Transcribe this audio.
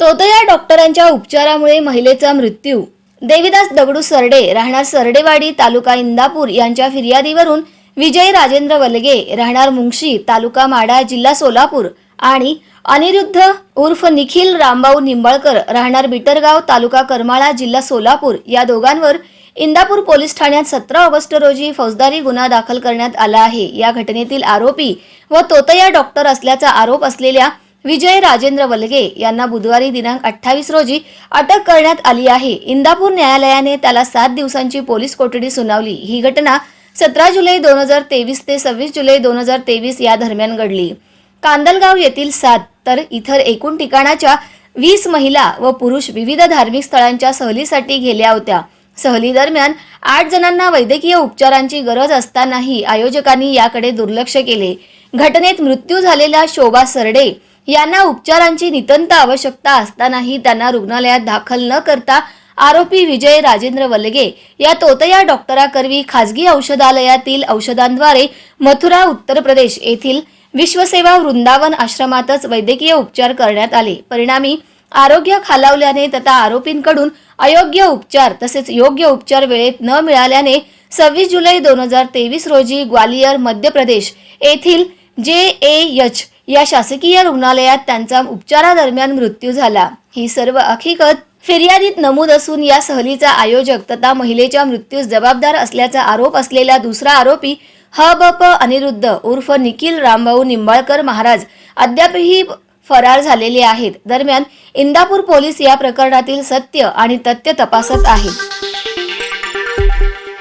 तोतया डॉक्टरांच्या उपचारामुळे महिलेचा मृत्यू. देविदास दगडू सरडे राहणार सरडेवाडी तालुका इंदापूर यांच्या फिर्यादीवरून विजय राजेंद्र वलगे राहणार मुंगशी तालुका माडा जिल्हा सोलापूर आणि अनिरुद्ध उर्फ निखिल रामभाऊ निंबाळकर राहणार बिटरगाव तालुका करमाळा जिल्हा सोलापूर या दोघांवर इंदापूर पोलीस ठाण्यात सतरा ऑगस्ट रोजी फौजदारी गुन्हा दाखल करण्यात आला आहे. या घटनेतील आरोपी व तोतया डॉक्टर असल्याचा आरोप असलेल्या विजय राजेंद्र वलगे यांना बुधवारी दिनांक अठ्ठावीस रोजी अटक करण्यात आली आहे. इंदापूर न्यायालयाने त्याला सात दिवसांची पोलीस कोठडी सुनावली. ही घटना सतरा जुलै दोन हजार तेवीस ते सव्वीस जुलै दोन हजार तेवीस या दरम्यान घडली. कांदलगाव येथील सात तर इतर एकूण ठिकाणाच्या वीस महिला व पुरुष विविध धार्मिक स्थळांच्या सहलीसाठी गेल्या होत्या. सहली दरम्यान आठ जणांना वैद्यकीय उपचारांची गरज असतानाही आयोजकांनी याकडे दुर्लक्ष केले. घटनेत मृत्यू झालेल्या शोभा सरडे यांना उपचारांची नितंत आवश्यकता असतानाही त्यांना रुग्णालयात दाखल न करता आरोपी विजय राजेंद्र वलगे या तोतया डॉक्टराकरवी खाजगी औषधालयातील औषधांद्वारे मथुरा उत्तर प्रदेश येथील विश्वसेवा वृंदावन आश्रमातच वैद्यकीय उपचार करण्यात आले. परिणामी आरोग्य खालावल्याने तथा आरोपींकडून अयोग्य उपचार तसेच योग्य उपचार वेळेत न मिळाल्याने सव्वीस जुलै दोन हजार तेवीस रोजी ग्वालियर मध्य प्रदेश येथील जे ए एच या शासकीय रुग्णालयात त्यांचा उपचारादरम्यान मृत्यू झाला. ही सर्व हकीकत फिर्यादीत नमूद असून या सहलीचा आयोजक तथा महिलेच्या मृत्यूस जबाबदार असल्याचा आरोप असलेला दुसरा आरोपी ह ब प अनिरुद्ध उर्फ निखिल रामभाऊ निंबाळकर महाराज अद्यापही फरार झालेले आहेत. दरम्यान इंदापूर पोलीस या प्रकरणातील सत्य आणि तथ्य तपासत आहेत.